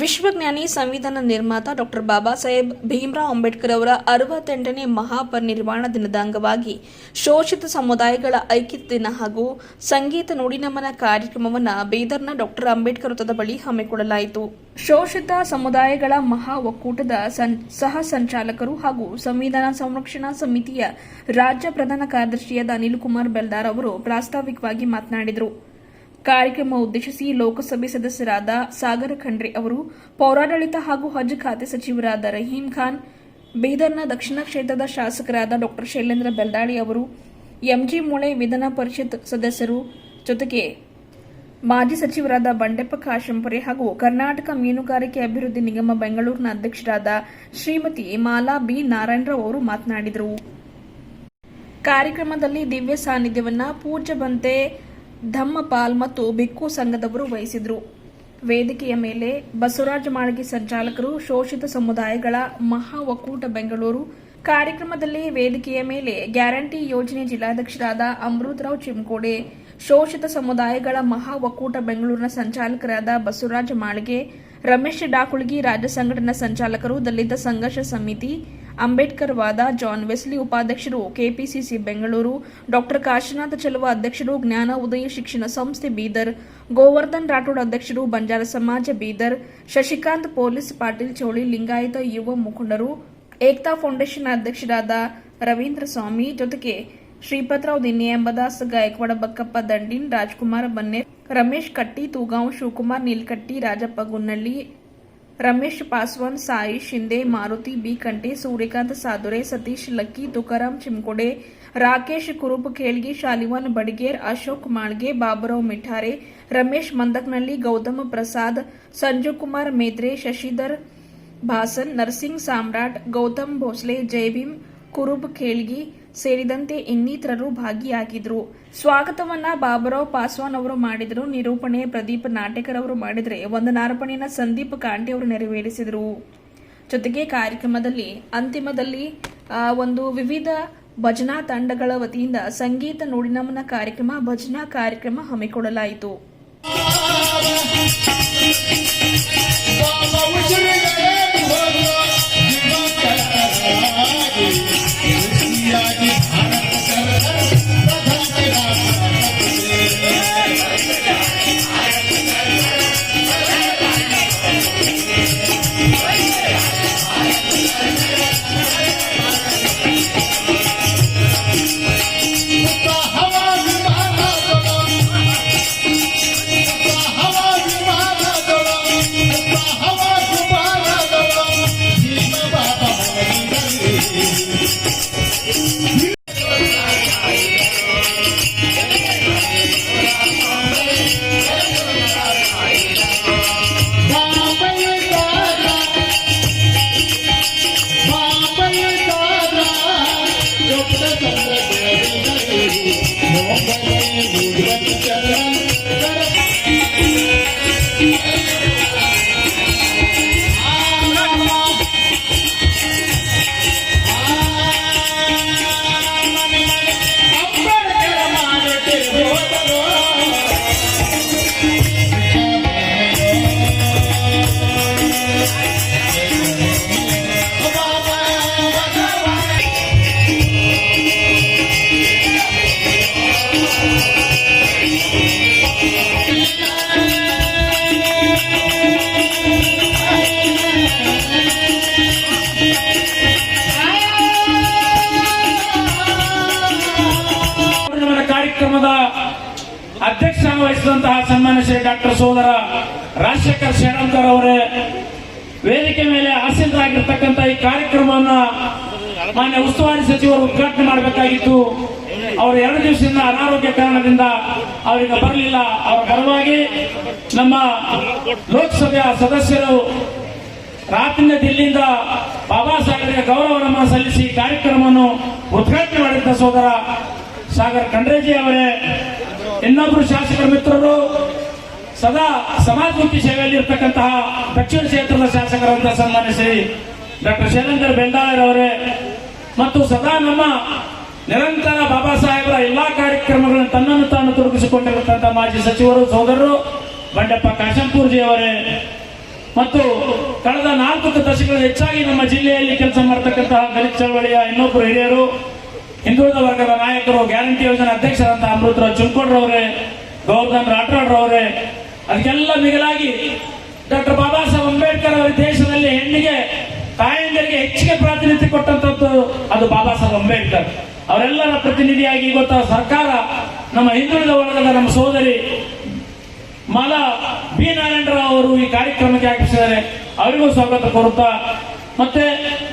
ವಿಶ್ವಜ್ಞಾನಿ ಸಂವಿಧಾನ ನಿರ್ಮಾತ ಡಾಕ್ಟರ್ ಬಾಬಾ ಸಾಹೇಬ್ ಭೀಮ್ರಾವ್ ಅಂಬೇಡ್ಕರ್ ಅವರ ಅರವತ್ತೆಂಟನೇ ಮಹಾಪರಿನಿರ್ವಾಣ ದಿನದ ಅಂಗವಾಗಿ ಶೋಷಿತ ಸಮುದಾಯಗಳ ಐಕ್ಯತೆ ದಿನ ಹಾಗೂ ಸಂಗೀತ ನುಡಿನಮನ ಕಾರ್ಯಕ್ರಮವನ್ನು ಬೀದರ್ನ ಡಾಕ್ಟರ್ ಅಂಬೇಡ್ಕರ್ ವೃತ್ತದ ಬಳಿ ಹಮ್ಮಿಕೊಳ್ಳಲಾಯಿತು. ಶೋಷಿತ ಸಮುದಾಯಗಳ ಮಹಾ ಒಕ್ಕೂಟದ ಸಹ ಸಂಚಾಲಕರು ಹಾಗೂ ಸಂವಿಧಾನ ಸಂರಕ್ಷಣಾ ಸಮಿತಿಯ ರಾಜ್ಯ ಪ್ರಧಾನ ಕಾರ್ಯದರ್ಶಿಯಾದ ಅನಿಲ್ ಕುಮಾರ್ ಬೆಲ್ದಾರ್ ಅವರು ಪ್ರಾಸ್ತಾವಿಕವಾಗಿ ಮಾತನಾಡಿದರು. ಕಾರ್ಯಕ್ರಮ ಉದ್ದೇಶಿಸಿ ಲೋಕಸಭೆ ಸದಸ್ಯರಾದ ಸಾಗರ ಖಂಡ್ರೆ ಅವರು, ಪೌರಾಡಳಿತ ಹಾಗೂ ಹಜ್ ಖಾತೆ ಸಚಿವರಾದ ರಹೀಂ ಖಾನ್, ಬೀದರ್ನ ದಕ್ಷಿಣ ಕ್ಷೇತ್ರದ ಶಾಸಕರಾದ ಡಾಕ್ಟರ್ ಶೈಲೇಂದ್ರ ಬೆಲ್ದಾಳಿ ಅವರು, ಎಂಜಿ ಮೂಳೆ ವಿಧಾನ ಪರಿಷತ್ ಸದಸ್ಯರು, ಜೊತೆಗೆ ಮಾಜಿ ಸಚಿವರಾದ ಬಂಡೆಪ್ಪ ಕಾಶಂಪುರೆ ಹಾಗೂ ಕರ್ನಾಟಕ ಮೀನುಗಾರಿಕೆ ಅಭಿವೃದ್ಧಿ ನಿಗಮ ಬೆಂಗಳೂರಿನ ಅಧ್ಯಕ್ಷರಾದ ಶ್ರೀಮತಿ ಮಾಲಾ ಬಿ. ನಾರಾಯಣರಾವ್ ಅವರು ಮಾತನಾಡಿದರು. ಕಾರ್ಯಕ್ರಮದಲ್ಲಿ ದಿವ್ಯ ಸಾನ್ನಿಧ್ಯವನ್ನು ಪೂಜ್ಯ ಬಂತೆ ಧಮ್ಮಪಾಲ್ ಮತ್ತು ಬಿಕ್ಕು ಸಂಘದವರು ವಹಿಸಿದ್ರು. ವೇದಿಕೆಯ ಮೇಲೆ ಬಸವರಾಜ ಮಾಳಗಿ ಸಂಚಾಲಕರು ಶೋಷಿತ ಸಮುದಾಯಗಳ ಮಹಾ ಒಕ್ಕೂಟ ಬೆಂಗಳೂರು. ಕಾರ್ಯಕ್ರಮದಲ್ಲಿ ವೇದಿಕೆಯ ಮೇಲೆ ಗ್ಯಾರಂಟಿ ಯೋಜನೆ ಜಿಲ್ಲಾಧ್ಯಕ್ಷರಾದ ಅಮೃತರಾವ್ ಚಿಮ್ಕೋಡೆ, ಶೋಷಿತ ಸಮುದಾಯಗಳ ಮಹಾ ಒಕ್ಕೂಟ ಬೆಂಗಳೂರಿನ ಸಂಚಾಲಕರಾದ ಬಸವರಾಜ ಮಾಳಿಗೆ, ರಮೇಶ್ ಡಾಕುಳ್ಗಿ ರಾಜ್ಯ ಸಂಘಟನಾ ಸಂಚಾಲಕರು, ದಲಿತ ಸಂಘರ್ಷ ಸಮಿತಿ ಅಂಬೇಡ್ಕರ್ ವಾದ ಜಾನ್ ವೆಸ್ಲಿ ಉಪಾಧ್ಯಕ್ಷರು ಕೆಪಿಸಿಸಿ ಬೆಂಗಳೂರು. ಡಾಕ್ಟರ್ ಕಾಶಿನಾಥ ಚಲುವ ಅಧ್ಯಕ್ಷರು ಜ್ಞಾನ ಉದಯ ಶಿಕ್ಷಣ ಸಂಸ್ಥೆ ಬೀದರ್. ಗೋವರ್ಧನ್ ರಾಠೋಡ್ ಅಧ್ಯಕ್ಷರು ಬಂಜಾರ ಸಮಾಜ ಬೀದರ್. ಶಶಿಕಾಂತ್ ಪೊಲೀಸ್ ಪಾಟೀಲ್ ಚೌಳಿ ಲಿಂಗಾಯತ ಯುವ ಮುಖಂಡರು. ಏಕ್ತಾ ಫೌಂಡೇಶನ್ ಅಧ್ಯಕ್ಷರಾದ ರವೀಂದ್ರ ಸ್ವಾಮಿ ಜೊತೆಗೆ ಶ್ರೀಪತ್ರಾವ್ ದಿನ್ನೆ ಎಂಬದಾಸ್ ಗಾಯಕ್ವಾಡ ಬಕ್ಕಪ್ಪ ದಂಡಿನ್ ರಾಜ್ಕುಮಾರ್ ಬನ್ನೇರ್. ರಮೇಶ್ ಕಟ್ಟಿ, ತೂಗಾಂವ್ ಶಿವಕುಮಾರ್, ನೀಲ್ಕಟ್ಟಿ, ರಾಜಪ್ಪ ಗುನ್ನಳ್ಳಿ ರಮೇಶ್ ಪಾಸ್ವಾನ್ ಸಾಯಿ ಶಿಂದೆ ಮಾರುತಿ ಬಿ ಕಂಟೆ ಸೂರ್ಯಕಾಂತ್ ಸಾದುರೆ ಸತೀಶ್ ಲಕ್ಕಿ ತುಕಾರಾಮ್ ಚಿಮ್ಕೋಡೆ ರಾಕೇಶ್ ಕುರುಬ್ ಖೇಳ್ಗಿ ಶಾಲಿವಾನ್ ಬಡಿಗೇರ್ ಅಶೋಕ್ ಮಾಳ್ಗೆ ಬಾಬುರಾವ್ ಮಿಠಾರೆ ರಮೇಶ್ ಮಂದಕ್ನಳ್ಳಿ ಗೌತಮ್ ಪ್ರಸಾದ್ ಸಂಜು ಕುಮಾರ್ ಮೇದ್ರೆ ಶಶಿಧರ್ ಭಾಸನ್ ನರ್ಸಿಂಗ್ ಸಾಮ್ರಾಟ್ ಗೌತಮ್ ಭೋಸ್ಲೆ ಜೈಭೀಮ್ ಕುರುಬ್ ಖೇಳ್ಗಿ ಸೇರಿದಂತೆ ಇನ್ನಿತರರು ಭಾಗಿಯಾಗಿದ್ರು ಸ್ವಾಗತವನ್ನ ಬಾಬುರಾವ್ ಪಾಸ್ವಾನ್ ಅವರು ಮಾಡಿದರು. ನಿರೂಪಣೆ ಪ್ರದೀಪ್ ನಾಟೇಕರ್ ಅವರು ಮಾಡಿದರೆ ವಂದನಾರ್ಪಣೆಯನ್ನ ಸಂದೀಪ್ ಕಾಂಟಿ ಅವರು ನೆರವೇರಿಸಿದರು. ಜೊತೆಗೆ ಕಾರ್ಯಕ್ರಮದಲ್ಲಿ, ಅಂತಿಮದಲ್ಲಿ ಒಂದು ವಿವಿಧ ಭಜನಾ ತಂಡಗಳ ವತಿಯಿಂದ ಸಂಗೀತ ನುಡಿನಮನ ಕಾರ್ಯಕ್ರಮ, ಭಜನಾ ಕಾರ್ಯಕ್ರಮ ಹಮ್ಮಿಕೊಳ್ಳಲಾಯಿತು. ಡಾಕ್ಟರ್ ಸೋದರ ರಾಜಶೇಖರ್ ಶೇಣಂಕರ್ ಅವರೇ, ವೇದಿಕೆ ಮೇಲೆ ಆಸೀನರಾಗಿರ್ತಕ್ಕಂಥ ಈ ಕಾರ್ಯಕ್ರಮವನ್ನ ಮಾನ್ಯ ಉಸ್ತುವಾರಿ ಸಚಿವರು ಉದ್ಘಾಟನೆ ಮಾಡಬೇಕಾಗಿತ್ತು. ಅವರು ಎರಡು ದಿವಸದಿಂದ ಅನಾರೋಗ್ಯ ಕಾರಣದಿಂದ ಅವರಿಗೆ ಬರಲಿಲ್ಲ. ಅವರ ಪರವಾಗಿ ನಮ್ಮ ಲೋಕಸಭೆಯ ಸದಸ್ಯರು ರಾತ್ರಿಯಿಂದ ದಿಲ್ಲಿಯಿಂದ ಬಾಬಾ ಸಾಹೇಬರಿಗೆ ಗೌರವ ನಮನ ಸಲ್ಲಿಸಿ ಕಾರ್ಯಕ್ರಮವನ್ನು ಉದ್ಘಾಟನೆ ಮಾಡಿದ್ದ ಸೋದರ ಸಾಗರ್ ಖಂಡ್ರೇಜಿ ಅವರೇ. ಇನ್ನೊಬ್ರು ಶಾಸಕರ ಮಿತ್ರರು ಸದಾ ಸಮಾಜಮುಖಿ ಸೇವೆಯಲ್ಲಿ ಇರ್ತಕ್ಕಂತಹ ದಕ್ಷಿಣ ಕ್ಷೇತ್ರದ ಶಾಸಕರಂತ ಸನ್ಮಾನಿಸಿ ಡಾಕ್ಟರ್ ಶೈಲೇಂದರ್ ಬೆಂಡಾಯರವರೇ ಮತ್ತು ಸದಾ ನಮ್ಮ ನಿರಂತರ ಬಾಬಾ ಸಾಹೇಬರ ಎಲ್ಲಾ ಕಾರ್ಯಕ್ರಮಗಳನ್ನು ತನ್ನನ್ನು ತಾನು ತೊಡಗಿಸಿಕೊಂಡಿರತಕ್ಕಂತಹ ಮಾಜಿ ಸಚಿವರು, ಸೋದರರು ಬಂಡೆಪ್ಪ ಕಾಶಂಪೂರ್ಜಿ ಅವರೇ ಮತ್ತು ಕಳೆದ ನಾಲ್ಕು ದಶಕಗಳ ಹೆಚ್ಚಾಗಿ ನಮ್ಮ ಜಿಲ್ಲೆಯಲ್ಲಿ ಕೆಲಸ ಮಾಡತಕ್ಕಂತಹ ದಲಿತ ಚಳವಳಿಯ ಇನ್ನೊಬ್ಬರು ಹಿರಿಯರು, ಹಿಂದುಳಿದ ವರ್ಗದ ನಾಯಕರು, ಗ್ಯಾರಂಟಿ ಯೋಜನೆ ಅಧ್ಯಕ್ಷರಾದಂತಹ ಅಮೃತರಾವ್ ಚುಂಕೋಡ್ರವರೇ ಗೌರ್ನರ್ ರಾಠೋಡ್ರವರೇ ಅದಕ್ಕೆಲ್ಲ ಮಿಗಿಲಾಗಿ ಡಾಕ್ಟರ್ ಬಾಬಾ ಸಾಹೇಬ್ ಅಂಬೇಡ್ಕರ್ ಅವರ ದೇಶದಲ್ಲಿ ಹೆಣ್ಣಿಗೆ, ತಾಯಂದಿರಿಗೆ ಹೆಚ್ಚಿಗೆ ಪ್ರಾತಿನಿಧ್ಯ ಕೊಟ್ಟಂತದ್ದು ಅದು ಬಾಬಾ ಸಾಹೇಬ್ ಅಂಬೇಡ್ಕರ್. ಅವರೆಲ್ಲರ ಪ್ರತಿನಿಧಿಯಾಗಿ ಇವತ್ತು ಸರ್ಕಾರ ನಮ್ಮ ಹಿಂದುಳಿದ ವರ್ಗದ ನಮ್ಮ ಸೋದರಿ ಮಾಲಾ ಬಿ ನಾರಾಯಣರಾವ್ ಅವರು ಈ ಕಾರ್ಯಕ್ರಮಕ್ಕೆ ಆಗಮಿಸಿದ್ದಾರೆ. ಅವರಿಗೂ ಸ್ವಾಗತ ಕೋರುತ್ತಾ, ಮತ್ತೆ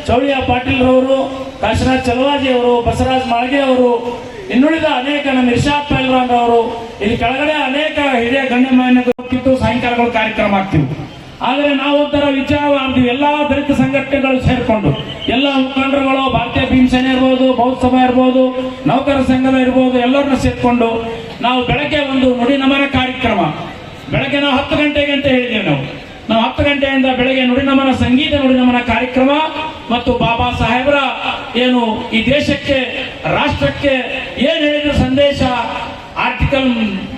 ಚೌಳಿಯ ಪಾಟೀಲ್ ರವರು ಕಾಶಿರಾಜ್ ಚಲವಾಜಿ ಅವರು, ಬಸವರಾಜ್ ಮಾಳ್ಗೆ ಅವರು ಇನ್ನುಳಿದ ಅನೇಕ ನಮ್ಮ ಇರ್ಷಾದ್ ಪೈಲ್ವಾನ್ ಅವರು ಇಲ್ಲಿ ಕೆಳಗಡೆ ಅನೇಕ ಹಿರಿಯ ಗಣ್ಯಮಾನ್ಯ ಗೊತ್ತಿತ್ತು ಸಾಯಂಕಾಲಗಳು ಕಾರ್ಯಕ್ರಮ ಆಗ್ತಿತ್ತು ಆದರೆ ನಾವು ಒಂಥರ ವಿಚಾರ ಮಾಡ್ತೀವಿ. ಎಲ್ಲಾ ದಲಿತ ಸಂಘಟನೆಗಳು ಸೇರಿಕೊಂಡು, ಎಲ್ಲ ಮುಖಂಡರುಗಳು, ಭಾರತೀಯ ಭೀಮಸೇನೆ ಇರ್ಬೋದು ಬೌದ್ಧ ಸಭಾ ಇರ್ಬೋದು ನೌಕರ ಸಂಘದ ಇರ್ಬೋದು, ಎಲ್ಲರನ್ನ ಸೇರಿಕೊಂಡು ನಾವು ಬೆಳಗ್ಗೆ ಒಂದು ನುಡಿ ನಮನ ಕಾರ್ಯಕ್ರಮ. ಬೆಳಗ್ಗೆ ನಾವು ಹತ್ತು ಗಂಟೆಗೆ ಅಂತ ಹೇಳಿದ್ದೇವೆ ನಾವು. ನಾವು ಹತ್ತು ಗಂಟೆಯಿಂದ ಬೆಳಗ್ಗೆ ನುಡಿ ನಮನ, ಸಂಗೀತ ನುಡಿ ನಮನ ಕಾರ್ಯಕ್ರಮ ಮತ್ತು ಬಾಬಾ ಸಾಹೇಬರ ಏನು ಈ ದೇಶಕ್ಕೆ, ರಾಷ್ಟ್ರಕ್ಕೆ ಏನ್ ಹೇಳಿದ ಸಂದೇಶ? ಆರ್ಟಿಕಲ್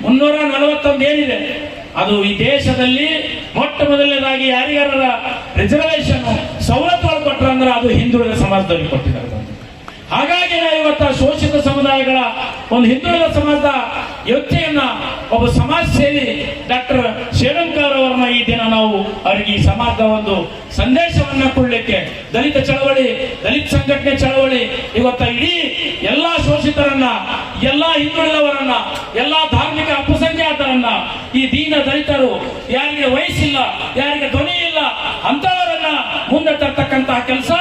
ಮುನ್ನೂರ ನಲವತ್ತೊಂದು ಏನಿದೆ? ಅದು ಈ ದೇಶದಲ್ಲಿ ಮೊಟ್ಟ ಮೊದಲನೇದಾಗಿ ಯಾರಿಗಾರ ರಿಸರ್ವೇಶನ್ ಸವಲತ್ತುಗಳು ಕೊಟ್ಟರೆ ಅದು ಹಿಂದುಳಿದ ಸಮಾಜದಲ್ಲಿ ಕೊಟ್ಟಿದ್ದಾರೆ. ಹಾಗಾಗಿ ನಾವು ಇವತ್ತ ಶೋಷಿತ ಸಮುದಾಯಗಳ ಒಂದು ಹಿಂದುಳಿದ ಸಮಾಜದ ವ್ಯಕ್ತಿಯನ್ನ ಒಬ್ಬ ಸಮಾಜ ಸೇವಿ ಡಾಕ್ಟರ್ ಶೇಡಂಕರ್ ಅವರನ್ನ ಈ ದಿನ ನಾವು ಅವರಿಗೆ ಈ ಸಮಾಜದ ಒಂದು ಸಂದೇಶವನ್ನ ಕೊಡಲಿಕ್ಕೆ ದಲಿತ ಚಳವಳಿ, ದಲಿತ ಸಂಘಟನೆ ಚಳವಳಿ, ಇವತ್ತ ಇಡೀ ಎಲ್ಲಾ ಶೋಷಿತರನ್ನ, ಎಲ್ಲಾ ಹಿಂದುಳಿದವರನ್ನ, ಎಲ್ಲಾ ಧಾರ್ಮಿಕ ಅಲ್ಪಸಂಖ್ಯಾತರನ್ನ ಈ ದೀನ ದಲಿತರು ಯಾರಿಗೆ ವಯಸ್ಸಿಲ್ಲ, ಯಾರಿಗೆ ಧ್ವನಿ ಇಲ್ಲ ಅಂತವರನ್ನ ಮುಂದೆ ತರ್ತಕ್ಕಂತಹ ಕೆಲಸ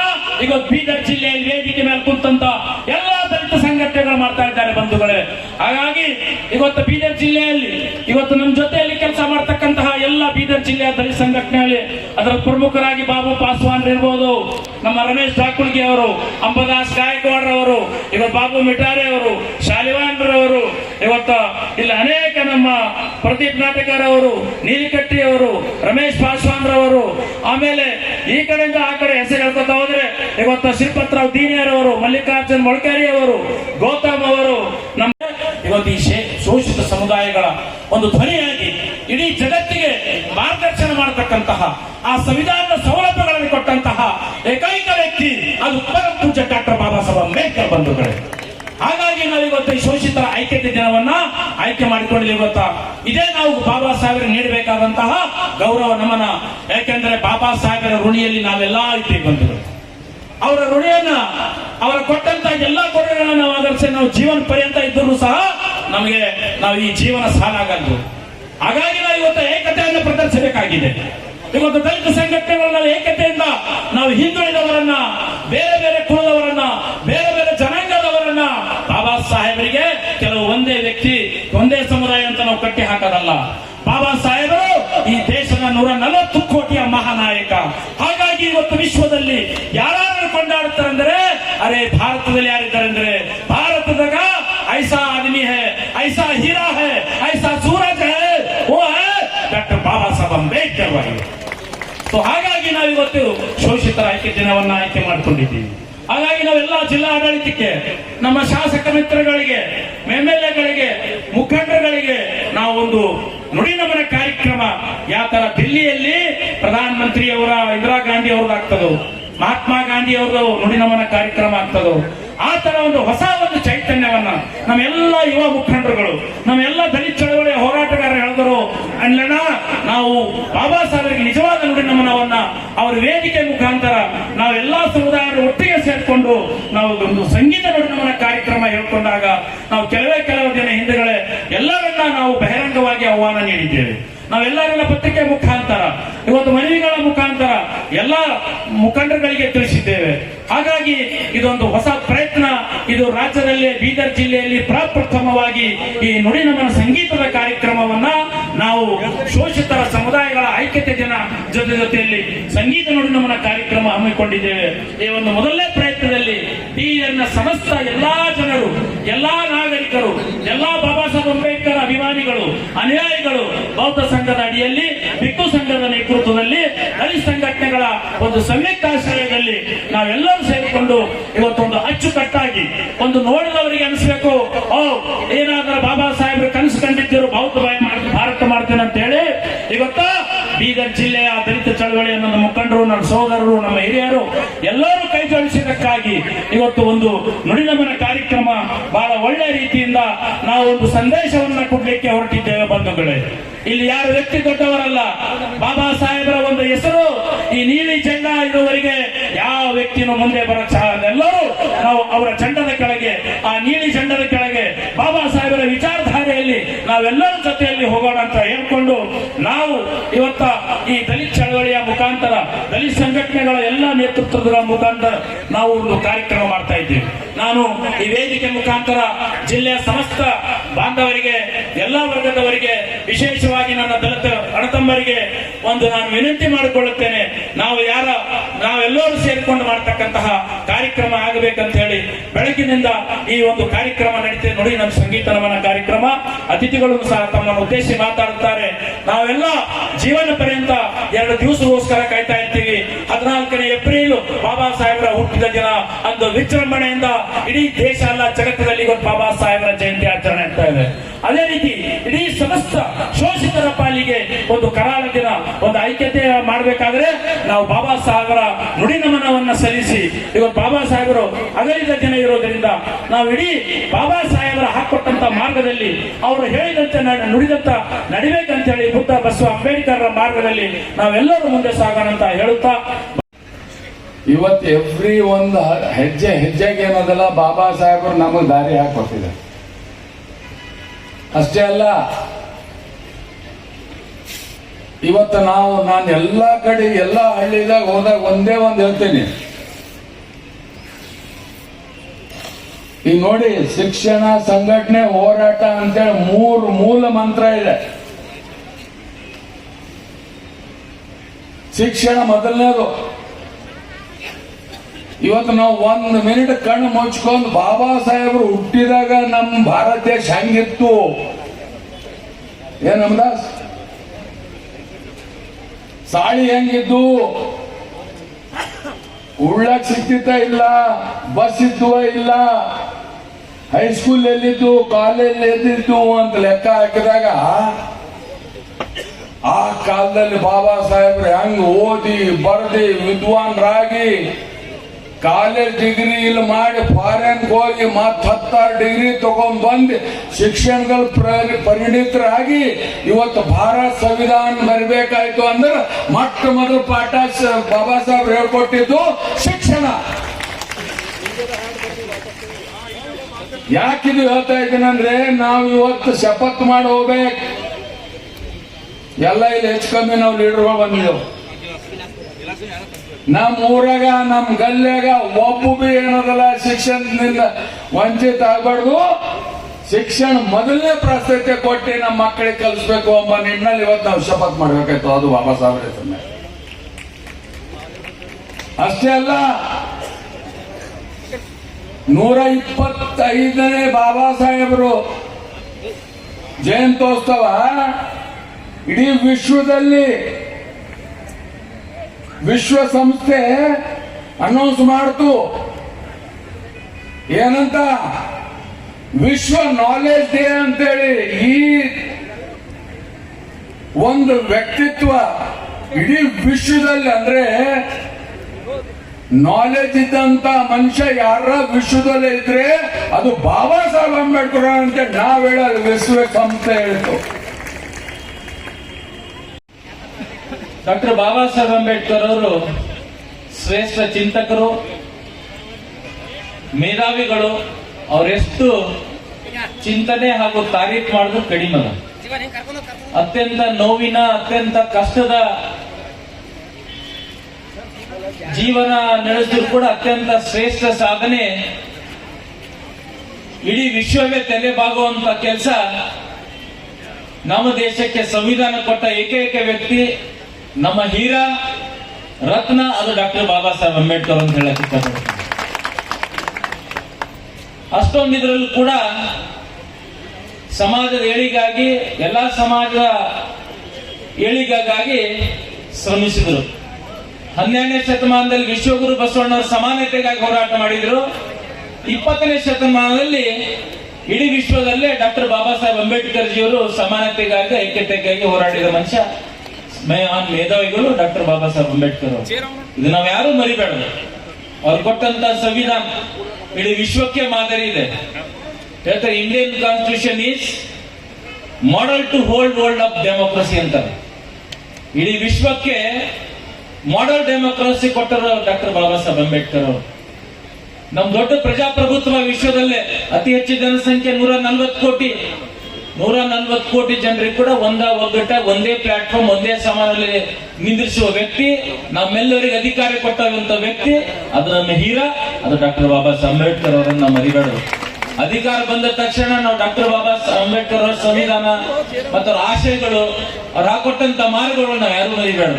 ಇವತ್ತು ಬೀದರ್ ಜಿಲ್ಲೆಯಲ್ಲಿ ವೇದಿಕೆ ಮೇಲೆ ಕುಂತಂತ ಎಲ್ಲಾ ದಲಿತ ಸಂಘಟನೆಗಳು ಮಾಡ್ತಾ ಇದ್ದಾರೆ ಬಂಧುಗಳೇ. ಹಾಗಾಗಿ ಇವತ್ತು ಬೀದರ್ ಜಿಲ್ಲೆಯಲ್ಲಿ, ಇವತ್ತು ನಮ್ಮ ಜೊತೆಯಲ್ಲಿ ಕೆಲಸ ಬೀದರ್ ಜಿಲ್ಲೆಯ ದಲಿತ ಸಂಘಟನೆಯಲ್ಲಿ ಅದರ ಪ್ರಮುಖರಾಗಿ ಬಾಬು ಪಾಸ್ವಾನ್ ಇರ್ಬೋದು. ನಮ್ಮ ರಮೇಶ್ ಠಾಕುಳ್ಗಿ ಅವರು, ಅಂಬದಾಸ್ ಗಾಯಕ್ವಾಡ್ ಅವರು ಇವತ್ತು ಬಾಬು ಮಿಠಾರೆ ಅವರು ಶಾಲಿವಾನ್ ರವರು ಇವತ್ತು ಇಲ್ಲಿ ಅನೇಕ ನಮ್ಮ ಪ್ರದೀಪ್ ನಾಟಕರ್ ಅವರು, ನೀಲಿಕಟ್ಟಿ ಅವರು, ರಮೇಶ್ ಪಾಸ್ವಾನ್ ರವರು ಆಮೇಲೆ ಈ ಕಡೆಯಿಂದ ಆ ಕಡೆ ಹೆಸರು ಹೇಳ್ಕೊತಾ ಹೋದ್ರೆ ಇವತ್ತು ಶ್ರೀಪತ್ರಾವ್ ದೀನಿಯರ್ ಅವರು, ಮಲ್ಲಿಕಾರ್ಜುನ್ ಮೊಳ್ಕೇರಿ ಅವರು, ಗೌತಮ್ ಅವರು, ನಮ್ಮ ಇವತ್ತು ಈ ಶೋಷಿತ ಸಮುದಾಯಗಳ ಒಂದು ಧ್ವನಿಯಾಗಿ ಇಡೀ ಜಗತ್ತಿಗೆ ಮಾರ್ಗದರ್ಶನ ಮಾಡತಕ್ಕಂತಹ, ಆ ಸಂವಿಧಾನದ ಸೌಲಭ್ಯಗಳನ್ನು ಕೊಟ್ಟಂತಹ ಏಕೈಕ ವ್ಯಕ್ತಿ, ಅದು ಪರಮ ಪೂಜ್ಯ ಡಾಕ್ಟರ್ ಬಾಬಾ ಸಾಹೇಬ್ ಅಂಬೇಡ್ಕರ್ ಬಂಧುಗಳೇ. ಹಾಗಾಗಿ ನಾವು ಇವತ್ತು ಈ ಶೋಷಿತರ ಐಕ್ಯತೆ ದಿನವನ್ನ ಆಯ್ಕೆ ಮಾಡಿಕೊಂಡಿದ್ದೀವಿ ಇವತ್ತ. ಇದೇ ನಾವು ಬಾಬಾ ಸಾಹೇಬರು ನೀಡಬೇಕಾದಂತಹ ಗೌರವ ನಮನ. ಯಾಕೆಂದ್ರೆ ಬಾಬಾ ಸಾಹೇಬರ ಋಣಿಯಲ್ಲಿ ನಾವೆಲ್ಲಾ ಇದ್ದೀವಿ ಬಂಧುಗಳು. ಅವರ ಋಣಿಯನ್ನ, ಅವರ ಕೊಟ್ಟಂತಹ ಎಲ್ಲಾ ಕೊಡುಗೆಗಳನ್ನು ನಾವು ಆಧರಿಸಿ ನಾವು ಜೀವನ ಪರ್ಯಂತ ಇದ್ದರೂ ಸಹ ನಮಗೆ ನಾವು ಈ ಜೀವನ ಸಾಲಾಗಲ್ದು. ಹಾಗಾಗಿ ನಾವು ಇವತ್ತು ಏಕತೆಯನ್ನು ಪ್ರದರ್ಶಿಸಬೇಕಾಗಿದೆ ಇವತ್ತು ದಲಿತ ಸಂಘಟನೆಗಳನ್ನ ಏಕತೆಯಿಂದ ನಾವು ಹಿಂದುಳಿದವರನ್ನ, ಬೇರೆ ಬೇರೆ ಕುಲದವರನ್ನ, ಬೇರೆ ಬೇರೆ ಜನಾಂಗದವರನ್ನ ಬಾಬಾ ಸಾಹೇಬರಿಗೆ ಕೆಲವು ಒಂದೇ ವ್ಯಕ್ತಿ, ಒಂದೇ ಸಮುದಾಯ ಅಂತ ನಾವು ಕಟ್ಟಿ ಹಾಕೋದಲ್ಲ. ಬಾಬಾ ಸಾಹೇಬರು ಈ ದೇಶದ ನೂರ ನಲವತ್ತು ಕೋಟಿಯ ಮಹಾನಾಯಕ. ಹಾಗಾಗಿ ಇವತ್ತು ವಿಶ್ವದಲ್ಲಿ ಯಾರು ಅಂಬೇಡ್ಕರ್ ಸೊ ಹಾಗಾಗಿ ನಾವು ಇವತ್ತು ಶೋಷಿತರ ಆಯ್ಕೆ ದಿನವನ್ನ ಆಯ್ಕೆ ಮಾಡಿಕೊಂಡಿದ್ದೀವಿ. ಹಾಗಾಗಿ ನಾವೆಲ್ಲ ಜಿಲ್ಲಾ ಆಡಳಿತಕ್ಕೆ, ನಮ್ಮ ಶಾಸಕ ಮಿತ್ರಗಳಿಗೆ, ಎಂಎಲ್ಎಗಳಿಗೆ, ಮುಖಂಡರುಗಳಿಗೆ ನಾವು ಒಂದು ನುಡಿ ನಮನ ಕಾರ್ಯಕ್ರಮ ಯಾವ ತರ ದಿಲ್ಲಿಯಲ್ಲಿ ಪ್ರಧಾನ ಮಂತ್ರಿಯವರ ಇಂದಿರಾ ಗಾಂಧಿ ಅವ್ರದ್ದು ಆಗ್ತದೋ, ಮಹಾತ್ಮ ಗಾಂಧಿ ಅವ್ರದ್ದು ನುಡಿ ನಮನ ಕಾರ್ಯಕ್ರಮ ಆಗ್ತದೋ ಆ ತರ ಒಂದು ಹೊಸ ಒಂದು ಚೈತನ್ಯವನ್ನ ನಮ್ಮೆಲ್ಲ ಯುವ ಮುಖಂಡರುಗಳು, ನಮ್ಮೆಲ್ಲ ದಲಿತ ಚಳವಳಿಯ ಹೋರಾಟಗಾರರು ಹೇಳಿದರು ಅಲ್ಲಣ್ಣ ನಾವು ಬಾಬಾ ಸಾಹೇಬರಿಗೆ ನಿಜವಾದ ನುಡಿ ನಮನವನ್ನ ಅವರ ವೇದಿಕೆ ಮುಖಾಂತರ ನಾವೆಲ್ಲಾ ಸಮುದಾಯದ ಒಟ್ಟಿಗೆ ಸೇರ್ಕೊಂಡು ನಾವು ಒಂದು ಸಂಗೀತ ನುಡಿ ನಮನ ಕಾರ್ಯಕ್ರಮ ಹೇಳ್ಕೊಂಡಾಗ ನಾವು ಕೆಲವೇ ಕೆಲವು ದಿನ ಹಿಂದೆಗಳೇ ಎಲ್ಲರನ್ನ ನಾವು ಬಹಿರಂಗವಾಗಿ ಆಹ್ವಾನ ನೀಡಿದ್ದೇವೆ. ನಾವೆಲ್ಲರನ್ನ ಪತ್ರಿಕೆ ಮುಖಾಂತರ, ಇವತ್ತು ಮನವಿಗಳ ಮುಖಾಂತರ ಎಲ್ಲ ಮುಖಂಡರುಗಳಿಗೆ ತಿಳಿಸಿದ್ದೇವೆ. ಹಾಗಾಗಿ ಇದೊಂದು ಹೊಸ ಪ್ರಯತ್ನ ಇದು ರಾಜ್ಯದಲ್ಲೇ ಬೀದರ್ ಜಿಲ್ಲೆಯಲ್ಲಿ ಪ್ರಪ್ರಥಮವಾಗಿ ಈ ನುಡಿ ನಮನ ಸಂಗೀತದ ಕಾರ್ಯಕ್ರಮವನ್ನ ನಾವು ಶೋಷಿತರ ಸಮುದಾಯಗಳ ಐಕ್ಯತೆ ಜನ ಜೊತೆ ಜೊತೆಯಲ್ಲಿ ಸಂಗೀತ ನುಡಿ ನಮನ ಕಾರ್ಯಕ್ರಮ ಹಮ್ಮಿಕೊಂಡಿದ್ದೇವೆ. ಈ ಒಂದು ಮೊದಲನೇ ಪ್ರಯತ್ನದಲ್ಲಿ ಬೀದರ್ನ ಸಮಸ್ತ ಎಲ್ಲಾ ಜನರು, ಎಲ್ಲಾ ನಾಗರಿಕರು, ಎಲ್ಲಾ ಬಾಬಾ ಸಾಹೇಬ್ ಅಂಬೇಡ್ಕರ್ ಅಭಿಮಾನಿಗಳು, ಅನುಯಾಯಿಗಳು ಬೌದ್ಧ ಸಂಘದ ಅಡಿಯಲ್ಲಿ, ಬಿಕ್ಕು ಸಂಘದ ನೇತೃತ್ವದಲ್ಲಿ ಹರಿ ಸಂಘಟನೆಗಳ ಒಂದು ಸಂಯುಕ್ತಾಶ್ರಯದಲ್ಲಿ ನಾವೆಲ್ಲರೂ ಸೇರಿಕೊಂಡು ಇವತ್ತೊಂದು ಅಚ್ಚುಕಟ್ಟಾಗಿ ಒಂದು ನೋಡಿದವರಿಗೆ ಅನಿಸ್ಬೇಕು, ಓ, ಏನಾದ್ರೂ ಬಾಬಾ ಸಾಹೇಬ್ರು ಕನಸು ಕಂಡಿದ್ದರು, ಬೌದ್ಧ ಭಯ ಮಾಡಿ, ಭಾರತ ಮಾಡ್ತೇನೆ ಅಂತ ಹೇಳಿ ಇವತ್ತು ಬೀದರ್ ಜಿಲ್ಲೆಯ ದಲಿತ ಚಳವಳಿಯ ನನ್ನ ಮುಖಂಡರು ನನ್ನ ಸಹೋದರರು ನಮ್ಮ ಹಿರಿಯರು ಎಲ್ಲರೂ ಕೈ ಜೋಡಿಸಿದ್ದಕ್ಕಾಗಿ ಇವತ್ತು ಒಂದು ನುಡಿನಮನ ಕಾರ್ಯಕ್ರಮ ಬಹಳ ಒಳ್ಳೆ ರೀತಿಯಿಂದ ನಾವು ಒಂದು ಸಂದೇಶವನ್ನ ಕೊಡ್ಲಿಕ್ಕೆ ಹೊರಟಿದ್ದೇವೆ ಬಂಧುಗಳೇ. ಇಲ್ಲಿ ಯಾರು ವ್ಯಕ್ತಿ ದೊಡ್ಡವರಲ್ಲ, ಬಾಬಾ ಸಾಹೇಬರ ಒಂದು ಹೆಸರು, ಈ ನೀಲಿ ಜೆಂಡ ಇರುವವರೆಗೆ ವ್ಯಕ್ತಿನೂ ಮುಂದೆ ಬರಕ್ ಎಲ್ಲರೂ ನಾವು ಅವರ ಚಂಡದ ಕೆಳಗೆ, ಆ ನೀಲಿ ಚಂಡದ ಕೆಳಗೆ, ಬಾಬಾ ಸಾಹೇಬರ ವಿಚಾರಧಾರೆಯಲ್ಲಿ ನಾವೆಲ್ಲರ ಜೊತೆಯಲ್ಲಿ ಹೋಗೋಣ ಅಂತ ಹೇಳ್ಕೊಂಡು ನಾವು ಇವತ್ತ ಈ ದಲಿತ ಚಳವಳಿಯ ಮುಖಾಂತರ, ದಲಿತ ಸಂಘಟನೆಗಳ ಎಲ್ಲ ನೇತೃತ್ವದ ಮುಖಾಂತರ ನಾವು ಒಂದು ಕಾರ್ಯಕ್ರಮ ಮಾಡ್ತಾ ಇದ್ದೀವಿ. ನಾನು ಈ ವೇದಿಕೆ ಮುಖಾಂತರ ಜಿಲ್ಲೆಯ ಸಮಸ್ತ ಬಾಂಧವರಿಗೆ, ಎಲ್ಲ ವರ್ಗದವರಿಗೆ, ವಿಶೇಷವಾಗಿ ನನ್ನ ದಲಿತ ಅಣತಂಬರಿಗೆ ಒಂದು ನಾನು ವಿನಂತಿ ಮಾಡಿಕೊಳ್ಳುತ್ತೇನೆ. ನಾವು ಯಾರ, ನಾವೆಲ್ಲರೂ ಸೇರಿಕೊಂಡು ಮಾಡ್ತಕ್ಕಂತಹ ಕಾರ್ಯಕ್ರಮ ಆಗಬೇಕಂತ ಹೇಳಿ ಬೆಳಗಿನಿಂದ ಈ ಒಂದು ಕಾರ್ಯಕ್ರಮ ನಡೀತಿದೆ ನೋಡಿ, ನಮ್ಮ ಸಂಗೀತ ನಮನ ಕಾರ್ಯಕ್ರಮ. ಅತಿಥಿಗಳು ಸಹ ತಮ್ಮನ್ನು ಉದ್ದೇಶಿ ಮಾತಾಡುತ್ತಾರೆ. ನಾವೆಲ್ಲ ಜೀವನ ಪರ್ಯಂತ ಎರಡು ದಿವಸಗೋಸ್ಕರ ಕಾಯ್ತಾ ಇರ್ತೀವಿ. ಹದಿನಾಲ್ಕನೇ ಏಪ್ರಿಲ್ ಬಾಬಾ ಸಾಹೇಬರ ಹುಟ್ಟಿದ ದಿನ. ಅಂದು ವಿಜೃಂಭಣೆಯಿಂದ ಇಡೀ ದೇಶ ಅಲ್ಲ, ಜಗತ್ತಿನಲ್ಲಿ ಇವತ್ತು ಬಾಬಾ ಸಾಹೇಬರ ಜಯಂತಿ ಆಚರಣೆ ಆಗ್ತಾ ಇದೆ. ಅದೇ ರೀತಿ ಇಡೀ ಸಮಸ್ತ ಶೋಷಿತರ ಪಾಲಿಗೆ ಒಂದು ಕರಾಳ ದಿನ, ಒಂದು ಐಕ್ಯತೆ ಮಾಡಬೇಕಾದ್ರೆ ನಾವು ಬಾಬಾ ಸಾಹೇಬರ ನುಡಿ ನಮನವನ್ನ ಸಲ್ಲಿಸಿ, ಇವತ್ತು ಬಾಬಾ ಸಾಹೇಬರು ಅಗಲಿದ ದಿನ ಇರೋದ್ರಿಂದ ನಾವು ಇಡೀ ಬಾಬಾ ಸಾಹೇಬರ ಹಾಕೊಟ್ಟಂತ ಮಾರ್ಗದಲ್ಲಿ ಅವರು ಹೇಳಿದಂತೆ ನುಡಿದಂತ ನಡಿಬೇಕಂತ ಹೇಳಿ ಬುದ್ಧ ಬಸವ ಅಂಬೇಡ್ಕರ್ ಮಾರ್ಗದಲ್ಲಿ ನಾವೆಲ್ಲರೂ ಮುಂದೆ ಸಾಗೋಣ ಅಂತ ಹೇಳುತ್ತಾ ಇವತ್ತು ಎವ್ರಿ ಒಂದು ಹೆಜ್ಜೆ, ಹೆಜ್ಜೆಗೆ ಏನದಲ್ಲ ಬಾಬಾ ಸಾಹೇಬರು ನಮಗೆ ದಾರಿ ಹಾಕೊಟ್ಟಿದ್ದಾರೆ ಅಷ್ಟೇ ಅಲ್ಲ, ಇವತ್ತು ನಾವು, ನಾನು ಎಲ್ಲ ಕಡೆ, ಎಲ್ಲ ಹಳ್ಳಿದಾಗ ಹೋದಾಗ ಒಂದೇ ಒಂದು ಹೇಳ್ತೀನಿ. ಈಗ ನೋಡಿ, ಶಿಕ್ಷಣ ಸಂಘಟನೆ ಹೋರಾಟ ಅಂತೇಳಿ ಮೂರು ಮೂಲ ಮಂತ್ರ ಇದೆ. ಶಿಕ್ಷಣ ಮೊದಲನೇದು. ಇವತ್ತು ನಾವು ಒಂದು ಮಿನಿಟ್ ಕಣ್ಣು ಮುಚ್ಕೊಂಡು ಬಾಬಾ ಸಾಹೇಬರು ಹುಟ್ಟಿದಾಗ ನಮ್ಮ ಭಾರತ ದೇಶ ಹೆಂಗಿತ್ತು? ಏನ್ ನಮ್ದಾಸ್ ಸಾಳಿ ಹೆಂಗಿದ್ದು? ಉಳ್ಳಕ್ ಸಿಕ್ತಿತ್ತ ಇಲ್ಲ, ಬಸ್ ಇದ್ದುವ ಇಲ್ಲ ಹೈಸ್ಕೂಲ್ ಎಲ್ಲಿದ್ದು ಕಾಲೇಜ್ ಎಲ್ಲಿದ್ದು ಅಂತ ಲೆಕ್ಕ ಹಾಕಿದಾಗ, ಆ ಕಾಲದಲ್ಲಿ ಬಾಬಾ ಸಾಹೇಬ್ರು ಹೆಂಗ್ ಓದಿ, ಬರ್ದಿ, ವಿದ್ವಾನ್ರಾಗಿ ಕಾಲೇಜ್ ಡಿಗ್ರಿ ಇಲ್ಲಿ ಮಾಡಿ ಫಾರಿನ್ ಹೋಗಿ ಮತ್ತೆ ಹತ್ತಾರು ಡಿಗ್ರಿ ತಗೊಂಡ್ ಬಂದು ಪ್ರ- ಪರಿಣಿತರಾಗಿ ಇವತ್ತು ಭಾರತ ಸಂವಿಧಾನ ಬರಬೇಕಾಯ್ತು ಅಂದ್ರೆ ಮೊಟ್ಟ ಮೊದಲು ಪಾಠ ಬಾಬಾ ಸಾಹೇಬ್ ಹೇಳ್ಕೊಟ್ಟಿದ್ದು ಶಿಕ್ಷಣ. ಯಾಕಿದು ಹೇಳ್ತಾ ಇದ್ದೀನಂದ್ರೆ ನಾವು ಇವತ್ತು ಶಪಥ ಮಾಡಿ ಹೋಗ್ಬೇಕು. ಎಲ್ಲ ಇಲ್ಲಿ ಹೆಚ್ಚು ಕಮ್ಮಿ ನಾವು ಲೀಡರ್ಗಳು ಬಂದಿದ್ದೆವು. ನಮ್ಮ ಊರಾಗ ನಮ್ಮ ಗಲ್ಯಾಗ ಒಬ್ಬ ಏನದಲ್ಲ, ಶಿಕ್ಷಣದಿಂದ ವಂಚಿತ ಆಗ್ಬಾರ್ದು. ಶಿಕ್ಷಣ ಮೊದಲನೇ ಪ್ರಾಶಸ್ತ್ಯ ಕೊಟ್ಟು ನಮ್ಮ ಮಕ್ಕಳಿಗೆ ಕಲಿಸ್ಬೇಕು ಎಂಬ ನಿಮ್ಮಲ್ಲಿ ಇವತ್ತು ನಾವು ಶಪಥ ಮಾಡಬೇಕಾಯ್ತು. ಅದು ಬಾಬಾ ಸಾಹೇಬ್ರ ಸಮಯ ಅಷ್ಟೇ ಅಲ್ಲ, ನೂರ ಇಪ್ಪತ್ತೈದನೇ ಬಾಬಾ ಸಾಹೇಬರು ಜಯಂತೋತ್ಸವ ಇಡೀ ವಿಶ್ವದಲ್ಲಿ ವಿಶ್ವಸಂಸ್ಥೆ ಅನೌನ್ಸ್ ಮಾಡ್ತು. ಏನಂತ? ವಿಶ್ವ ನಾಲೆಜ್ ಡೇ ಅಂತೇಳಿ ಈ ಒಂದು ವ್ಯಕ್ತಿತ್ವ ಇಡೀ ವಿಶ್ವದಲ್ಲಿ ಅಂದ್ರೆ ನಾಲೆಜ್ ಇದ್ದಂತ ಮನುಷ್ಯ ಯಾರ ವಿಶ್ವದಲ್ಲೇ ಇದ್ರೆ ಅದು ಬಾಬಾ ಸಾಹೇಬ್ ಅಂಬೇಡ್ಕರ್ ಅಂತ ನಾವ್ ಹೇಳೋದು ವಿಶ್ವಸಂಸ್ಥೆ ಹೇಳ್ತು. ಡಾಕ್ಟರ್ ಬಾಬಾ ಸಾಹೇಬ್ ಅಂಬೇಡ್ಕರ್ ಅವರು ಶ್ರೇಷ್ಠ ಚಿಂತಕರು, ಮೇಧಾವಿಗಳು, ಅವರೆಷ್ಟು ಚಿಂತನೆ ಹಾಗೂ ತಾರೀಫ್ ಮಾಡಿದ್ರು ಕಡಿಮೆ ಅತ್ಯಂತ ನೋವಿನ, ಅತ್ಯಂತ ಕಷ್ಟದ ಜೀವನ ನಡೆಸಿದ್ರು ಕೂಡ ಅತ್ಯಂತ ಶ್ರೇಷ್ಠ ಸಾಧನೆ. ಇಡೀ ವಿಶ್ವವೇ ತಲೆ ಬಾಗುವಂತ ಕೆಲಸ. ನಮ್ಮ ದೇಶಕ್ಕೆ ಸಂವಿಧಾನ ಕೊಟ್ಟ ಏಕೈಕ ವ್ಯಕ್ತಿ ನಮ್ಮ ಹೀರ ರತ್ನ ಅದು ಡಾಕ್ಟರ್ ಬಾಬಾ ಸಾಹೇಬ್ ಅಂಬೇಡ್ಕರ್ ಅಂತ ಹೇಳಕ್ ಇಷ್ಟಪಡ್ತೀನಿ. ಅಷ್ಟೊಂದಿದ್ರಲ್ಲೂ ಕೂಡ ಸಮಾಜದ ಏಳಿಗಾಗಿ, ಎಲ್ಲಾ ಸಮಾಜದ ಏಳಿಗಾಗಿ ಶ್ರಮಿಸಿದರು. ಹನ್ನೆರಡನೇ ಶತಮಾನದಲ್ಲಿ ವಿಶ್ವಗುರು ಬಸವಣ್ಣವರು ಸಮಾನತೆಗಾಗಿ ಹೋರಾಟ ಮಾಡಿದ್ರು. ಇಪ್ಪತ್ತನೇ ಶತಮಾನದಲ್ಲಿ ಇಡೀ ವಿಶ್ವದಲ್ಲೇ ಡಾಕ್ಟರ್ ಬಾಬಾ ಸಾಹೇಬ್ ಅಂಬೇಡ್ಕರ್ ಜಿಯವರು ಸಮಾನತೆಗಾಗಿ, ಐಕ್ಯತೆಗಾಗಿ ಹೋರಾಡಿದ ಮನುಷ್ಯ. ಮಹಾನ್ ಮೇಧಾವಿಗಳು ಡಾಕ್ಟರ್ ಬಾಬಾ ಸಾಹೇಬ್ ಅಂಬೇಡ್ಕರ್ ಇದು ನಾವು ಯಾರು ಮರಿಬೇಡ. ಅವ್ರು ಕೊಟ್ಟಂತ ಸಂವಿಧಾನ. ಇಡೀ ವಿಶ್ವಕ್ಕೆ ಮಾದರಿ ಇದೆ. ಹೇಳ್ತಾರೆ Indian constitution is model to whole world of democracy ಅಂತಾರೆ. ಇಡೀ ವಿಶ್ವಕ್ಕೆ ಮಾಡೆಲ್ ಡೆಮೋಕ್ರಸಿ ಕೊಟ್ಟರು ಡಾಕ್ಟರ್ ಬಾಬಾ ಸಾಹೇಬ್ ಅಂಬೇಡ್ಕರ್ ಅವರು. ನಮ್ ದೊಡ್ಡ ಪ್ರಜಾಪ್ರಭುತ್ವ ವಿಶ್ವದಲ್ಲೇ ಅತಿ ಹೆಚ್ಚು ಜನಸಂಖ್ಯೆ ನೂರ ನಲ್ವತ್ತು ಕೋಟಿ ನೂರ ನಲ್ವತ್ತು ಕೋಟಿ ಜನರಿಗೆ ಕೂಡ ಒಂದ ಒಗ್ಗಟ್ಟ ಒಂದೇ ಪ್ಲಾಟ್ಫಾರ್ಮ್, ಒಂದೇ ಸಮಾನದಲ್ಲಿ ನಿಂದಿರಿಸುವ ವ್ಯಕ್ತಿ, ನಮ್ಮೆಲ್ಲರಿಗೆ ಅಧಿಕಾರ ಕೊಟ್ಟಂತ ವ್ಯಕ್ತಿ, ಅದು ನಮ್ಮ ಹೀರ, ಅದು ಡಾಕ್ಟರ್ ಬಾಬಾ ಸಾಹೇಬ್ ಅಂಬೇಡ್ಕರ್ ಅವರನ್ನ ಮರಿಬೇಡ ಅಧಿಕಾರ ಬಂದ ತಕ್ಷಣ ನಾವು ಡಾಕ್ಟರ್ ಬಾಬಾ ಸಾಹೇಬ್ ಅಂಬೇಡ್ಕರ್ ಅವರ ಸಂವಿಧಾನ ಮತ್ತು ಅವ್ರ ಆಶಯಗಳು ಅವ್ರು ಹಾಕೊಟ್ಟಂತ ಮಾರ್ಗಗಳು ನಾವು ಯಾರು ಮರಿಬೇಡ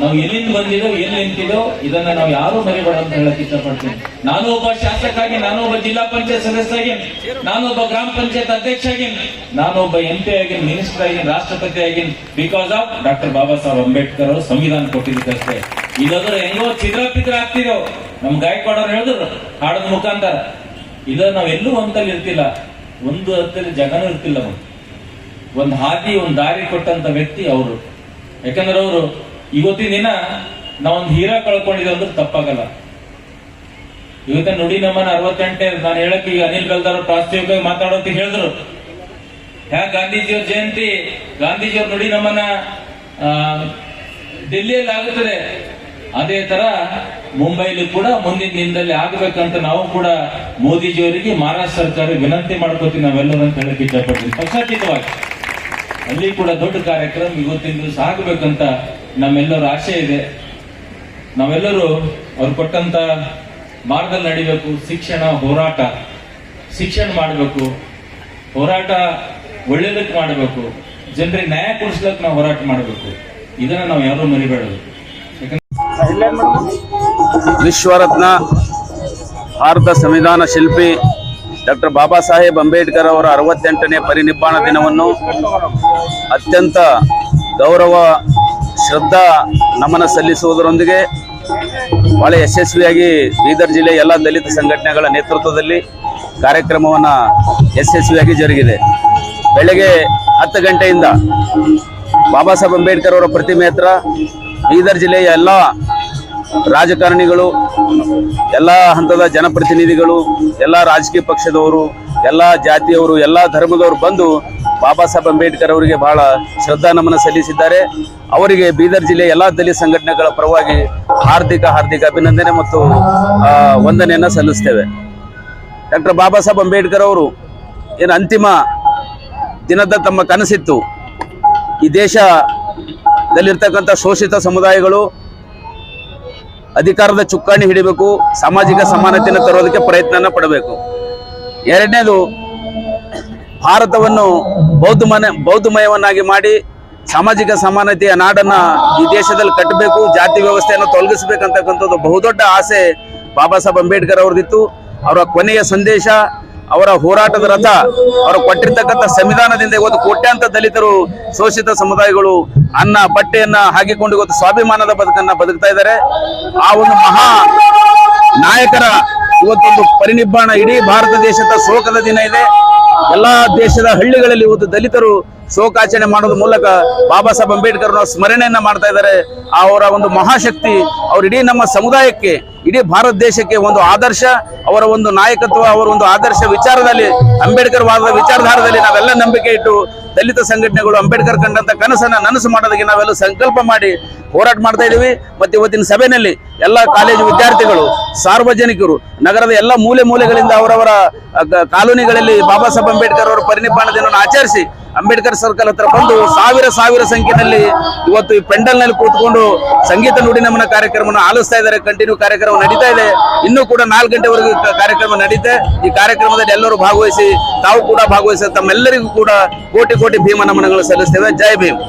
ನಾವು ಎಲ್ಲಿಂದ ಬಂದಿದೋ, ಎಲ್ಲಿ ನಿಂತಿದೋ, ಇದನ್ನ ನಾವು ಯಾರು ಮರಿಬೇಡ ಅಂತ ಹೇಳಕ್ ಇಷ್ಟಪಡ್ತೀನಿ. ನಾನು ಒಬ್ಬ ಶಾಸಕಾಗಿ ನಾನು ಒಬ್ಬ ಜಿಲ್ಲಾ ಪಂಚಾಯತ್ ಸದಸ್ಯ ನಾನು ಒಬ್ಬ ಗ್ರಾಮ ಪಂಚಾಯತ್ ಅಧ್ಯಕ್ಷ ಆಗಿನ್ ನಾನು ಒಬ್ಬ ಎಂ ಪಿ ಆಗಿನ್, ಮಿನಿಸ್ಟರ್ ಆಗಿನ್, ರಾಷ್ಟ್ರಪತಿ ಆಗಿನ್ because of doctor Baba Saheb Ambedkar ಅವರು ಸಂವಿಧಾನ ಕೊಟ್ಟಿದ್ದಷ್ಟೇ. ಇದಾದ್ರೆ ಹೆಂಗೋ ಚಿತ್ರ ಪಿತ್ರ ಆಗ್ತಿದೋ ನಮ್ ಗಾಯಕ್ವಾಡ್ ಅವ್ರು ಹೇಳಿದ್ರು, ಹಾಡದ ಮುಖಾಂತರ. ಇದ ನಾವೆಲ್ಲೂ ಒಂದಲ್ಲಿ ಇರ್ತಿಲ್ಲ. ಒಂದು ಹತ್ತಲ್ಲಿ ಜಗನೂ ಇರ್ತಿಲ್ಲ ಅವನು ಒಂದು ಹಾದಿ, ಒಂದು ದಾರಿ ಕೊಟ್ಟಂತ ವ್ಯಕ್ತಿ ಅವರು. ಯಾಕಂದ್ರೆ ಅವರು ಇವತ್ತಿನ ದಿನ ನಾವೊಂದು ಹೀರಾ ಕಳ್ಕೊಂಡಿದ್ದೆ ಅಂದ್ರೆ ತಪ್ಪಾಗಲ್ಲ. ಇವತ್ತ ನುಡಿ ನಮ್ಮನ್ನ ಅರವತ್ತೆಂಟನೇ, ನಾನು ಹೇಳಕ್ ಈಗ ಅನಿಲ್ ಬೆಲ್ದಾರ್ ಪ್ರಾಸ್ತಾವಿಕವಾಗಿ ಮಾತಾಡೋಂತ ಹೇಳಿದ್ರು. ಹ್ಯಾ ಗಾಂಧೀಜಿಯವ್ರ ಜಯಂತಿ. ಗಾಂಧೀಜಿಯವ್ರ ನುಡಿ ನಮ್ಮನ್ನ ಡೆಲ್ಲಿಯಲ್ಲಿ ಆಗುತ್ತದೆ. ಅದೇ ತರ ಮುಂಬೈಲಿ ಕೂಡ ಮುಂದಿನ ದಿನದಲ್ಲಿ ಆಗ್ಬೇಕಂತ ನಾವು ಕೂಡ ಮೋದಿಜಿಯವರಿಗೆ ಮಹಾರಾಷ್ಟ್ರ ಸರ್ಕಾರ ವಿನಂತಿ ಮಾಡ್ಕೋತೀವಿ ನಾವೆಲ್ಲರೂ ಅಂತ ಹೇಳಕ್ಕೆ ಇಷ್ಟಪಡ್ತೀವಿ. ಪಕ್ಷಾತೀತವಾಗಿ. ಅಲ್ಲಿ ಕೂಡ ದೊಡ್ಡ ಕಾರ್ಯಕ್ರಮ ಇವತ್ತಿನ ದಿವಸ ಆಗಬೇಕಂತ ನಮ್ಮೆಲ್ಲರ ಆಸೆ ಇದೆ. ನಾವೆಲ್ಲರೂ ಅವ್ರು ಕೊಟ್ಟಂತ ಮಾರ್ಗದಲ್ಲಿ ನಡಿಬೇಕು, ಶಿಕ್ಷಣ, ಹೋರಾಟ. ಶಿಕ್ಷಣ ಮಾಡಬೇಕು. ಹೋರಾಟ ಒಳ್ಳೇದಕ್ಕೆ ಮಾಡಬೇಕು. ಜನರಿಗೆ ನ್ಯಾಯ ಕೊಡಿಸ್ಲಕ್ಕೆ ನಾವು ಹೋರಾಟ ಮಾಡಬೇಕು. ಇದನ್ನ ನಾವು ಯಾರು ಮರಿಬೇಡದು. ವಿಶ್ವರತ್ನ ಭಾರತ ಸಂವಿಧಾನ ಶಿಲ್ಪಿ ಡಾಕ್ಟರ್ ಬಾಬಾ ಸಾಹೇಬ್ ಅಂಬೇಡ್ಕರ್ ಅವರ ಅರವತ್ತೆಂಟನೇ ಪರಿನಿಬ್ಬಾಣ ದಿನವನ್ನು ಅತ್ಯಂತ ಗೌರವ, ಶ್ರದ್ಧಾ ನಮನ ಸಲ್ಲಿಸುವುದರೊಂದಿಗೆ ಬಹಳ ಯಶಸ್ವಿಯಾಗಿ ಬೀದರ್ ಜಿಲ್ಲೆಯ ಎಲ್ಲ ದಲಿತ ಸಂಘಟನೆಗಳ ನೇತೃತ್ವದಲ್ಲಿ ಕಾರ್ಯಕ್ರಮವನ್ನು ಯಶಸ್ವಿಯಾಗಿ ಜರುಗಿದೆ. ಬೆಳಗ್ಗೆ ಹತ್ತು ಗಂಟೆಯಿಂದ ಬಾಬಾ ಸಾಹೇಬ್ ಅಂಬೇಡ್ಕರ್ ಅವರ ಪ್ರತಿಮೆ ಹತ್ರ ಬೀದರ್ ಜಿಲ್ಲೆಯ ಎಲ್ಲ ರಾಜಕಾರಣಿಗಳು, ಎಲ್ಲ ಹಂತದ ಜನಪ್ರತಿನಿಧಿಗಳು, ಎಲ್ಲ ರಾಜಕೀಯ ಪಕ್ಷದವರು, ಎಲ್ಲ ಜಾತಿಯವರು, ಎಲ್ಲ ಧರ್ಮದವರು ಬಂದು ಬಾಬಾ ಸಾಹೇಬ್ ಅಂಬೇಡ್ಕರ್ ಅವರಿಗೆ ಬಹಳ ಶ್ರದ್ಧಾ ನಮನ ಸಲ್ಲಿಸಿದ್ದಾರೆ. ಅವರಿಗೆ ಬೀದರ್ ಜಿಲ್ಲೆಯ ಎಲ್ಲ ದಲಿತ ಸಂಘಟನೆಗಳ ಪರವಾಗಿ ಹಾರ್ದಿಕ ಹಾರ್ದಿಕ ಅಭಿನಂದನೆ ಮತ್ತು ವಂದನೆಯನ್ನ ಸಲ್ಲಿಸ್ತೇವೆ. ಡಾಕ್ಟರ್ ಬಾಬಾ ಸಾಹೇಬ್ ಅಂಬೇಡ್ಕರ್ ಅವರು ಏನು ಅಂತಿಮ ದಿನದ ತಮ್ಮ ಕನಸಿತ್ತು. ಈ ದೇಶದಲ್ಲಿರ್ತಕ್ಕಂಥ ಶೋಷಿತ ಸಮುದಾಯಗಳು ಅಧಿಕಾರದ ಚುಕ್ಕಾಣಿ ಹಿಡಿಬೇಕು, ಸಾಮಾಜಿಕ ಸಮಾನತೆಯನ್ನು ತರೋದಕ್ಕೆ ಪ್ರಯತ್ನನ ಪಡಬೇಕು. ಎರಡನೇದು, ಭಾರತವನ್ನು ಬೌದ್ಧಮನ ಬೌದ್ಧಮಯವನ್ನಾಗಿ ಮಾಡಿ ಸಾಮಾಜಿಕ ಸಮಾನತೆಯ ನಾಡನ್ನ ಈ ದೇಶದಲ್ಲಿ ಕಟ್ಟಬೇಕು, ಜಾತಿ ವ್ಯವಸ್ಥೆಯನ್ನು ತೊಲಗಿಸಬೇಕಂತಕ್ಕಂಥದ್ದು ಬಹುದೊಡ್ಡ ಆಸೆ ಬಾಬಾ ಸಾಹೇಬ್ ಅಂಬೇಡ್ಕರ್ ಅವ್ರದ್ದಿತ್ತು. ಅವರ ಕೊನೆಯ ಸಂದೇಶ ಅವರ ಹೋರಾಟದ ರಥ, ಅವರು ಕೊಟ್ಟಿರ್ತಕ್ಕಂಥ ಸಂವಿಧಾನದಿಂದ ಇವತ್ತು ಕೋಟ್ಯಾಂತರ ದಲಿತರು ಶೋಷಿತ ಸಮುದಾಯಗಳು ಅನ್ನ, ಬಟ್ಟೆಯನ್ನ ಹಾಕಿಕೊಂಡು ಇವತ್ತು ಸ್ವಾಭಿಮಾನದ ಬದುಕನ್ನ ಬದುಕ್ತಾ ಇದ್ದಾರೆ. ಆ ಒಂದು ಮಹಾ ನಾಯಕರ ಇವತ್ತೊಂದು ಪರಿನಿಬ್ಬಾಣ, ಇಡೀ ಭಾರತ ದೇಶದ ಶೋಕದ ದಿನ ಇದೆ. ಎಲ್ಲಾ ದೇಶದ ಹಳ್ಳಿಗಳಲ್ಲಿ ಇವತ್ತು ದಲಿತರು ಶೋಕಾಚರಣೆ ಮಾಡೋದ್ರ ಮೂಲಕ ಬಾಬಾ ಸಾಹೇಬ್ ಅಂಬೇಡ್ಕರ್ ಸ್ಮರಣೆಯನ್ನ ಮಾಡ್ತಾ ಇದ್ದಾರೆ. ಅವರ ಒಂದು ಮಹಾಶಕ್ತಿ, ಅವ್ರ ಇಡೀ ನಮ್ಮ ಸಮುದಾಯಕ್ಕೆ, ಇಡೀ ಭಾರತ ದೇಶಕ್ಕೆ ಒಂದು ಆದರ್ಶ, ಅವರ ಒಂದು ನಾಯಕತ್ವ, ಅವರ ಒಂದು ಆದರ್ಶ ವಿಚಾರದಲ್ಲಿ, ಅಂಬೇಡ್ಕರ್ ವಾದದ ವಿಚಾರಧಾರದಲ್ಲಿ ನಾವೆಲ್ಲ ನಂಬಿಕೆ ಇಟ್ಟು ದಲಿತ ಸಂಘಟನೆಗಳು ಅಂಬೇಡ್ಕರ್ ಕಂಡಂತ ಕನಸನ್ನ ನನಸು ಮಾಡೋದಕ್ಕೆ ನಾವೆಲ್ಲ ಸಂಕಲ್ಪ ಮಾಡಿ ಹೋರಾಟ ಮಾಡ್ತಾ ಇದೀವಿ ಮತ್ತೆ ಇವತ್ತಿನ ಸಭೆಯಲ್ಲಿ ಎಲ್ಲ ಕಾಲೇಜು ವಿದ್ಯಾರ್ಥಿಗಳು, ಸಾರ್ವಜನಿಕರು, ನಗರದ ಎಲ್ಲ ಮೂಲೆ ಮೂಲೆಗಳಿಂದ ಅವರವರ ಕಾಲೋನಿಗಳಲ್ಲಿ ಬಾಬಾ ಸಾಹೇಬ್ ಅಂಬೇಡ್ಕರ್ ಅವರ ಪರಿನಿಬ್ಬಾಣ ದಿನವನ್ನು ಆಚರಿಸಿ ಅಂಬೇಡ್ಕರ್ ಸರ್ಕಲ್ ಹತ್ರ ಬಂದು ಸಾವಿರ ಸಾವಿರ ಸಂಖ್ಯೆಯಲ್ಲಿ ಇವತ್ತು ಈ ಪೆಂಡಲ್ನಲ್ಲಿ ಕೂತ್ಕೊಂಡು ಸಂಗೀತ ನುಡಿ ನಮನ ಕಾರ್ಯಕ್ರಮವನ್ನು ಆಲಿಸ್ತಾ ಇದ್ದಾರೆ ಕಂಟಿನ್ಯೂ ಕಾರ್ಯಕ್ರಮ ನಡೀತಾ ಇದೆ. ಇನ್ನೂ ಕೂಡ ನಾಲ್ಕು ಗಂಟೆವರೆಗೂ ಕಾರ್ಯಕ್ರಮ ನಡೀತೆ. ಈ ಕಾರ್ಯಕ್ರಮದಲ್ಲಿ ಎಲ್ಲರೂ ಭಾಗವಹಿಸಿ, ತಾವು ಕೂಡ ಭಾಗವಹಿಸಿ, ತಮ್ಮೆಲ್ಲರಿಗೂ ಕೂಡ ಕೋಟಿ ಕೋಟಿ ಭೀಮ ನಮನಗಳು ಸಲ್ಲಿಸ್ತೇವೆ. ಜೈ ಭೀಮ್.